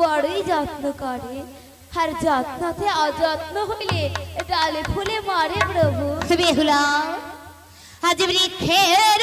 বড়ই যত্ন করে। আর যত্নতে অযত্ন হইলে ডালে ফুলে মারে প্রভু। বেহুলা আজ বৃক্ষের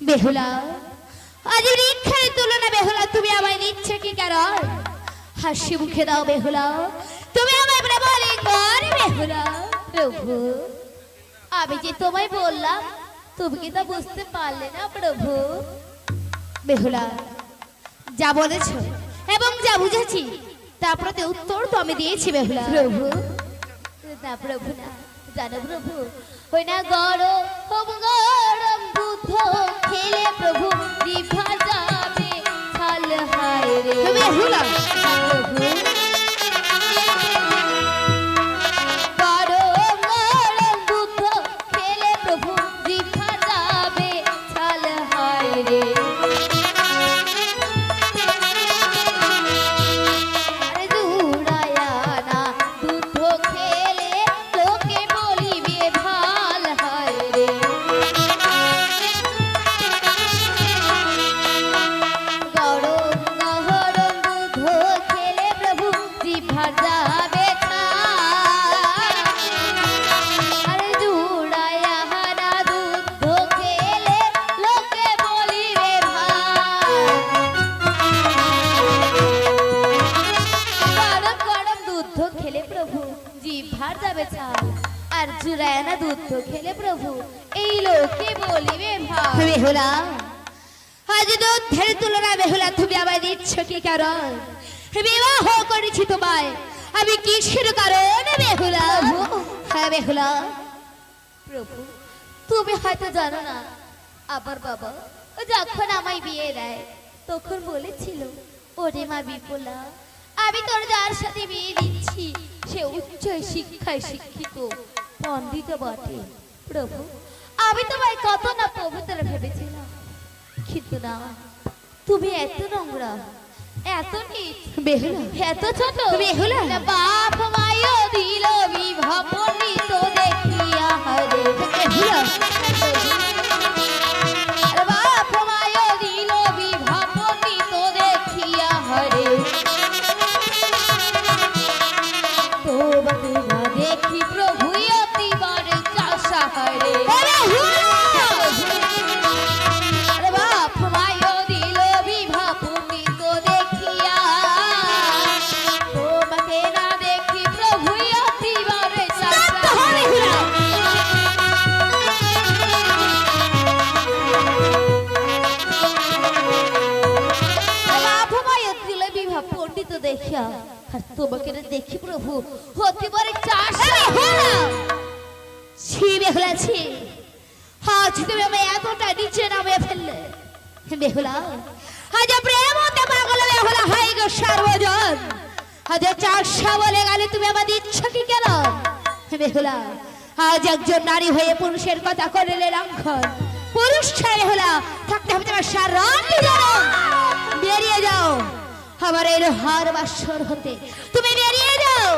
বেহুলা আমি যে তোমায় বললাম, তুমি কি তা বুঝতে পারলে না প্রভু? বেহুলা, যা বলেছ এবং যা বুঝেছি, তার প্রতি উত্তর তো আমি দিয়েছি বেহুলা। প্রভু, না প্রভু না, জানো প্রভু, ওই না জুড়ায় না দুধ খেলে প্রভু। এই লোকে বলিবে বেহুলা আজ দুধের তুলনা বেহুলা তুমি আমায় দিচ্ছ কি কারণ? বিবাহ করেছি তোমায়। আমি কিসের কারণ বেহুলা? হ্যাঁ বেহুলা। প্রভু তুমি হয়তো জানো না আবার বাবা যখন আমায় বিয়ে দেয় তখন বলেছিল ওরে মা বিপুলা আমি তোর যার সাথে বিয়ে দিচ্ছি সে উচ্চ শিক্ষায় শিক্ষিত। পণ্ডিত বটে। প্রভু আমি তোমায় কত না পবিত্র ভেবেছিলাম। কিন্তু না তুমি এত নোংরা এত নিচ বেহুলা এত ছোট বেহুলা। বাপ মায়ও দিল বিবাহ পণ্ডিত দেখিয়া। আর তোমাকে দেখি প্রভু হতে পারে চাষ ছি বেহুলা ছি আজ তুমি আমায় এতটা নিচে নামিয়ে ফেললে। বেহুলা আজ প্রেমতে পাগল বেহুলা হয় গো সর্বজন। আজ চারশা বলে গেলে তুমি আমার দিচ্ছ কি কেন? বেহুলা আজ একজন নারী হয়ে পুরুষের কথা করলে লঙ্ঘন পুরুষ ছেলে হলা থাকতে হবে তোমার সারান বেরিয়ে যাও। আমার এই হার বাসর হতে তুমি বেরিয়ে যাও।